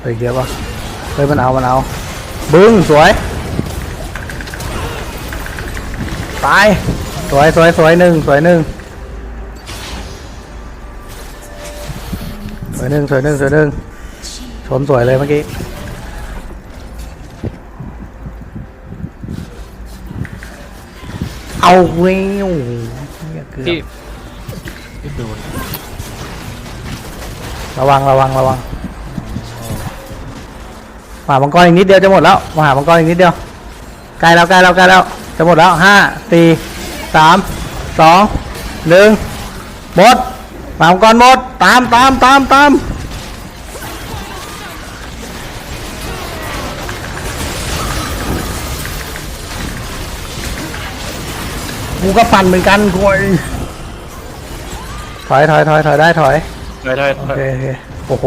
เฮ้ยเดี๋ยววะเฮ้ยมันเอา มันเอา บึ้งสวย ตาย สวยสวยสวยหนึ่งสวยหนึ่งสวยหนึ่งสวยหนึ่งสวยหนึ่งชนสวยเลยเมื่อกี้ เอาเว้ยโอ้โหเหี้ยเกือบที่ที่โดนระวังระวังระวังม หามังกรอีกนิดเดียวจะหมดแล้วมหามังกรอีกนิดเดียวใกล้แล้วใกล้แล้วใกล้แล้วจะหมดแล้วห้าสี่สามสองหนึ่งหมดมหามังกรหมดตามตามตามตามกูก็ปั่นเหมือนกันกูไอ้ถอยถอยถอยถอยได้ถอยถอยถอยถโออยเคโอเคโอ้โห